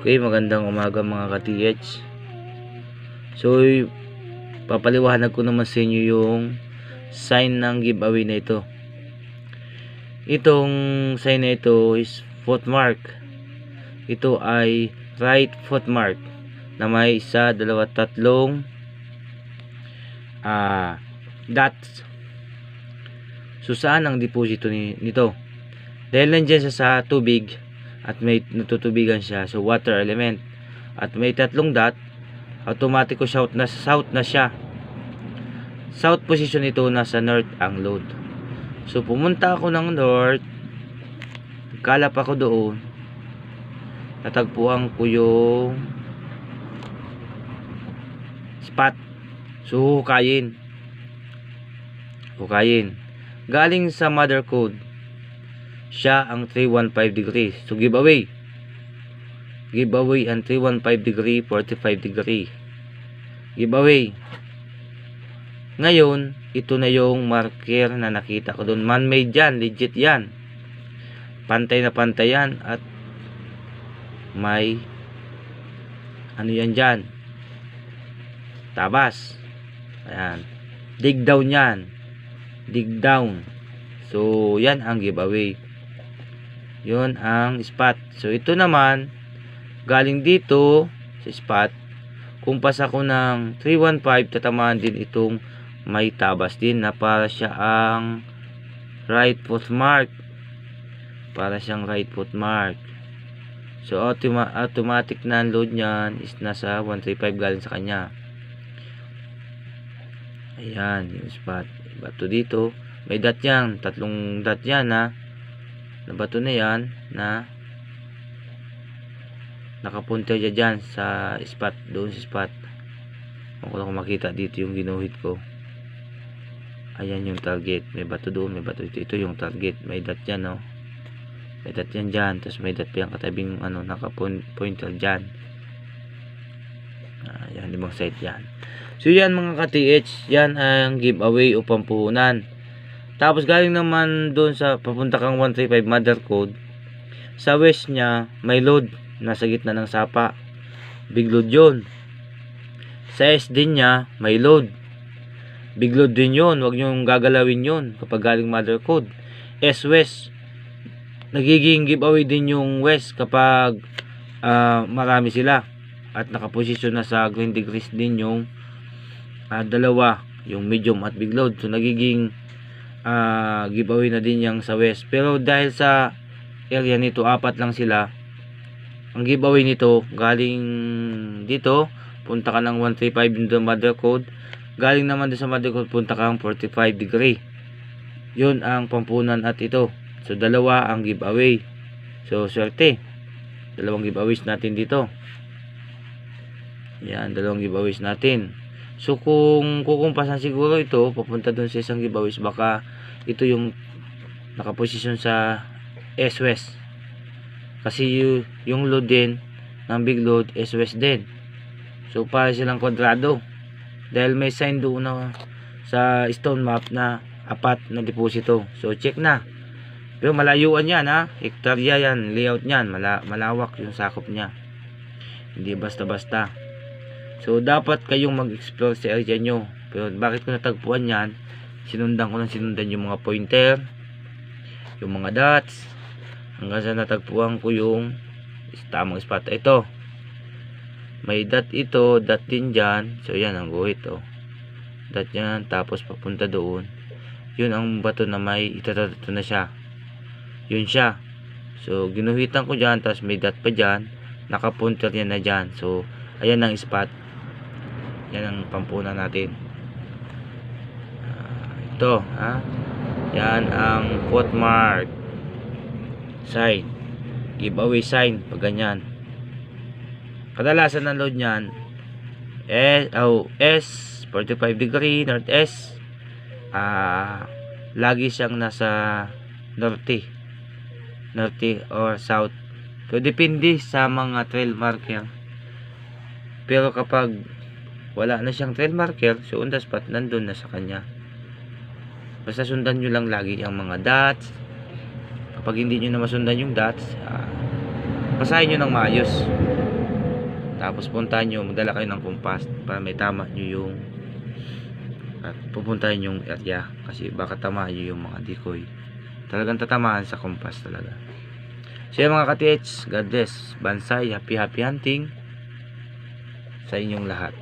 Okay, magandang umaga mga ka-TH. So, papaliwanag ko naman sa inyo yung sign ng giveaway na ito. Itong sign na ito is footmark. Ito ay right footmark na may isa, dalawa, tatlong ah dots. So, saan ang deposito ni, nito? Dahil nandyan siya sa tubig, at may natutubigan siya. So water element. At may tatlong dot automatic ko south na south na siya. South position ito nasa north ang load. So pumunta ako ng north. Kalap ako doon. Natagpuan ko yung spot. So hukayin hukayin galing sa mother code siya ang 315 degree. So giveaway. Giveaway ang 315 degree, 45 degree. Giveaway. Ngayon, ito na yung marker na nakita ko doon. Man-made yan, legit yan. Pantay na pantay yan at may ano yan dyan. Tabas. Ayan. Dig down yan. Dig down. So, yan ang giveaway yun ang spot. So ito naman galing dito sa spot kung pas ako ng 315 tatamaan din itong may tabas din na para siya ang right foot mark. Para siyang right foot mark. So automa automatic na load niyan is nasa 135 galing sa kanya. Ayan yung spot. Bato dito. May dot yan tatlong dot yan ha na bato na yan na nakapunta dyan, dyan sa spot doon sa spot. Kung ko makita dito yung ginuhit ko. Ayan yung target. May bato doon may bato dito. Ito yung target. May dot yan no may dot yan dyan. Tapos may dot yung katabing ano nakapointer dyan. Ayan limang site yan. So yan mga ka-TH yan ang giveaway o pampuhunan tapos galing naman doon sa papunta kang 135 mother code. Sa west niya may load nasa gitna ng sapa. Big load 'yon. Sa din niya may load. Big load din 'yon, wag niyo gagalawin 'yon kapag galing mother code. S west nagiging giveaway din yung west kapag uh, marami sila at nakaposisyon na sa green degrees din yung uh, dalawa yung medium at big load so nagiging uh, giveaway na din yung sa west. Pero dahil sa area nito apat lang sila ang giveaway nito galing dito punta ka ng 135 into mother code. Galing naman doon sa mother code punta ka ng 45 degree. Yun ang pampunan at ito. So dalawa ang giveaway. So swerte. Dalawang giveaways natin dito. Yan dalawang giveaways natin So kung kukumpasan siguro ito papunta doon sa isang giveaways baka ito yung nakaposisyon sa S-West. Kasi yung, load din ng big load S-West din. So para silang kwadrado. Dahil may sign doon na sa stone map na apat na deposito. So check na. Pero malayuan yan ha. Hektarya yan. Layout niyan. Mala malawak yung sakop niya. Hindi basta-basta. So, dapat kayong mag-explore sa area nyo. Pero, bakit ko natagpuan yan? Sinundan ko ng sinundan yung mga pointer, yung mga dots, hanggang sa natagpuan ko yung tamang spot. Ito, may dot ito, dot din dyan. So, yan ang guhit, oh. Dot yan, tapos papunta doon. Yun ang bato na may itatato na siya. Yun siya. So, ginuhitan ko dyan, tapos may dot pa dyan. Nakapunter yan na dyan. So, ayan ang spot yan ang pampunan natin. Uh, ito ha? Yan ang footmark sign. Giveaway sign pag ganyan. Kadalasan ng load nyan S, oh, S 45 degree north S. Uh, lagi siyang nasa norte. Norte or south. So depende sa mga trail marker pero kapag wala na siyang trail marker so on the spot nandun na sa kanya basta sundan nyo lang lagi ang mga dots kapag hindi nyo na masundan yung dots uh, basahin nyo ng maayos Tapos puntahan nyo, magdala kayo ng kumpas para may tama nyo yung at pupuntahan yung area kasi baka tamaan nyo yung mga decoy. Talagang tatamaan sa kumpas talaga. So yun mga ka-TH, God bless. Bansay, happy happy hunting sa inyong lahat.